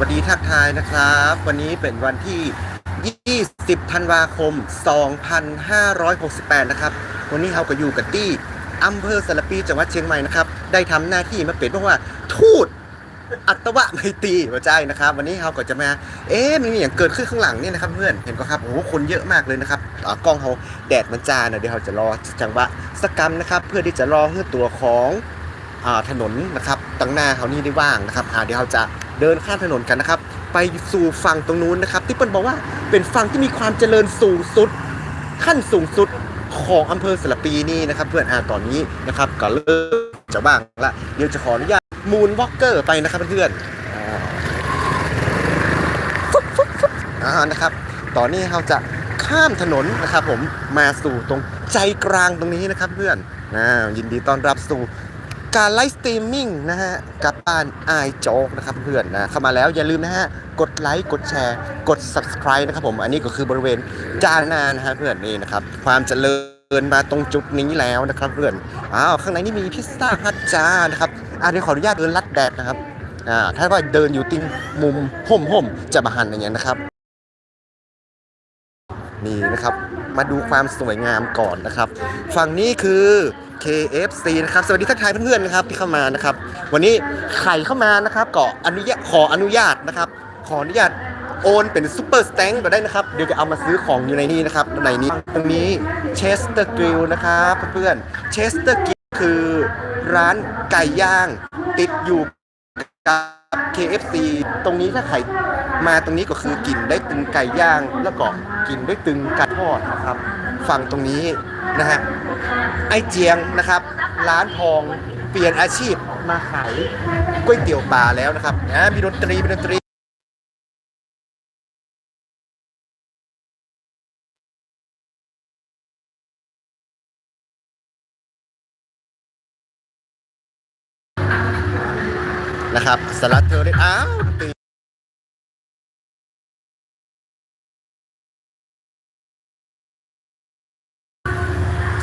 วัสดีทักทายนะครับ วันนี้เป็นวันที่ 20 ธันวาคม 2568 นะครับ วันนี้เราก็อยู่กันที่อำเภอสารปีจังหวัดเชียงใหม่นะครับ ได้ทำหน้าที่มาเป็นเพราะว่าทูตอัตวะไมตรีหัวใจนะครับ วันนี้เราก็จะมา เอ๊ะมันมีอย่างเกิดขึ้นข้างหลังเนี่ยนะครับ เพื่อนเห็นก็ครับโอ้โหคนเยอะมากเลยนะครับกล้องเราแดดมันจานะเดี๋ยวเราจะรอจังหวะสกรรมนะครับ เพื่อที่จะรอให้ตัวของอถนนนะครับตั้งหน้าเขานี่ได้ว่างนะครับเดี๋ยวเราจะ เดินข้ามถนนกันนะครับ ไปสู่ฝั่งตรงนู้นนะครับ ที่เปิ้ลบอกว่าเป็นฝั่งที่มีความเจริญสูงสุด ขั้นสูงสุดของอำเภอสระปีนี่นะครับ เพื่อนอ่าตอนนี้นะครับก็เริ่มจะบ้างละเดี๋ยวจะขออนุญาตมูนวอล์กเกอร์ไปนะครับเพื่อนอ่าฟึบฟึบฟึบอ่านะครับ ตอนนี้เราจะข้ามถนนนะครับผมมาสู่ตรงใจกลางตรงนี้นะครับเพื่อนอ่ายินดีต้อนรับสู่ การไลฟ์สตรีมมิ่งนะฮะ กับบ้านไอโจ๊กนะครับเพื่อนนะเข้ามาแล้วอย่าลืมนะฮะ กดไลค์กดแชร์ กด subscribe นะครับผมอันนี้ก็คือบริเวณจานนานะฮะเพื่อนนี่นะครับ ความเจริญมาตรงจุดนี้แล้วนะครับเพื่อนอ้าวข้างในนี่มีพิซซ่าฮัทจานะครับอ่าเดี๋ยวขออนุญาตเดินลัดแดดนะครับอ่าถ้าว่าเดินอยู่ติงมุมห่มห่มจะมาหันอย่างเงี้ยนะครับนี่นะครับมาดูความสวยงามก่อนนะครับ ฝั่งนี้คือ KFC นะครับ สวัสดีทักทายเพื่อนๆนะครับที่เข้ามานะครับ วันนี้ไข่เข้ามานะครับก็อนุญาตขออนุญาตนะครับ ขออนุญาตโอนเป็นซูเปอร์สแตงก็ได้นะครับ เดี๋ยวจะเอามาซื้อของอยู่ในนี้นะครับในนี้ตรงนี้เชสเตอร์กริลนะครับเพื่อนๆเชสเตอร์กริลคือร้านไก่ย่าง ติดอยู่กับ KFC ตรงนี้ถ้าใครมาตรงนี้ก็คือกินได้ตึงไก่ย่าง แล้วก็กินได้ตึงไก่ทอดนะครับ ฝั่งตรงนี้นะฮะไอเจียงนะครับ ร้านทองเปลี่ยนอาชีพมาขายก๋วยเตี๋ยวปลาแล้วนะครับอ่ามีดนตรีมีดนตรีนะครับสลัดเธอได้อ้าวดนต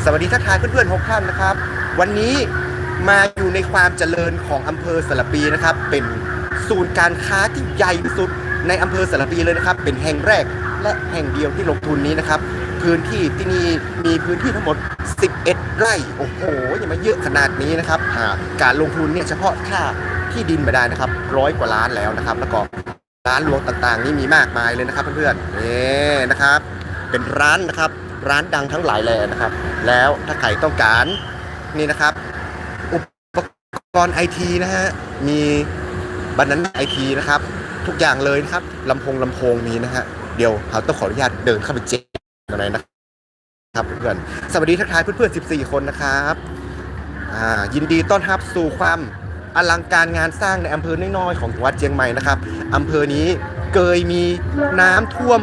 สวัสดีทักทายเพื่อนๆหกท่านนะครับ วันนี้มาอยู่ในความเจริญของอำเภอสระปีนะครับ เป็นศูนย์การค้าที่ใหญ่ที่สุดในอำเภอสระปีเลยนะครับ เป็นแห่งแรกและแห่งเดียวที่ลงทุนนี้นะครับ พื้นที่ที่นี่มีพื้นที่ทั้งหมด 11 ไร่ โอ้โหอย่ามาเยอะขนาดนี้นะครับการลงทุนเนี่ยเฉพาะค่าที่ดินมาได้นะครับร้อยกว่าล้านแล้วนะครับ แล้วก็ร้านรวงต่างๆ นี่มีมากมายเลยนะครับเพื่อนๆนี่นะครับ เป็นร้านนะครับ ร้านดังทั้งหลายแหล่นะครับ แล้วถ้าใครต้องการนี่นะครับ อุปกรณ์ไอทีนะฮะมีบันนั้นไอทีนะครับ ทุกอย่างเลยนะครับลำโพงลำโพงมีนะฮะเดี๋ยวเราต้องขออนุญาตเดินเข้าไปเจ๊กหน่อยนะครับเพื่อนสวัสดีทักทายเพื่อนๆ14 คนนะครับยินดีต้อนรับสู่ความอลังการงานสร้างในอำเภอน้อยๆของจังหวัดเชียงใหม่นะครับอำเภอนี้เคยมีน้ำท่วม